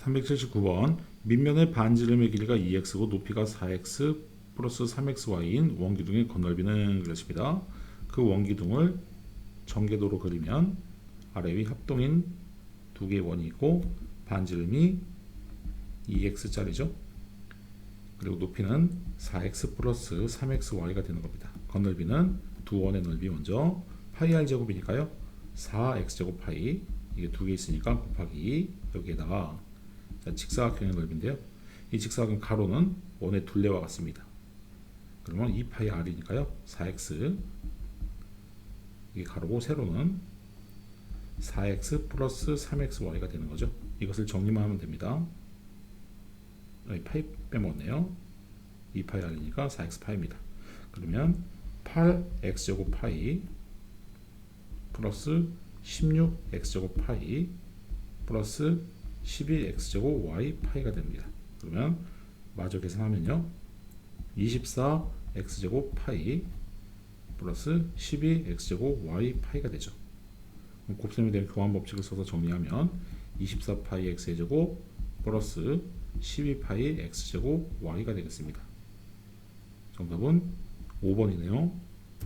379번 밑면의 반지름의 길이가 2x고 높이가 4x 플러스 3xy인 원기둥의 건널비는 그랬습니다. 그 원기둥을 전개도로 그리면 아래 위 합동인 두 개의 원이 있고 반지름이 2x짜리죠. 그리고 높이는 4x 플러스 3xy가 되는 겁니다. 건널비는 두 원의 넓이 먼저 파이 r 제곱이니까요. 4x 제곱 파이 이게 두 개 있으니까 곱하기 여기에다가 자, 직사각형의 넓이인데요. 이 직사각형 가로는 원의 둘레와 같습니다. 그러면 2파이 r이니까요. 4x 이게 가로고 세로는 4x 플러스 3xy가 되는 거죠. 이것을 정리만 하면 됩니다. 여기 파이 빼먹었네요. 2파이 r이니까 4x 파이입니다. 그러면 8x 제곱 파이 플러스 16x 제곱 파이 플러스 12x 제곱 y 파이가 됩니다. 그러면 마저 계산하면요. 24x 제곱 파이 플러스 12x 제곱 y 파이가 되죠. 곱셈에 대한 교환 법칙을 써서 정리하면 24 파이 x의 제곱 플러스 12 파이 x 제곱 y가 되겠습니다. 정답은 5번이네요.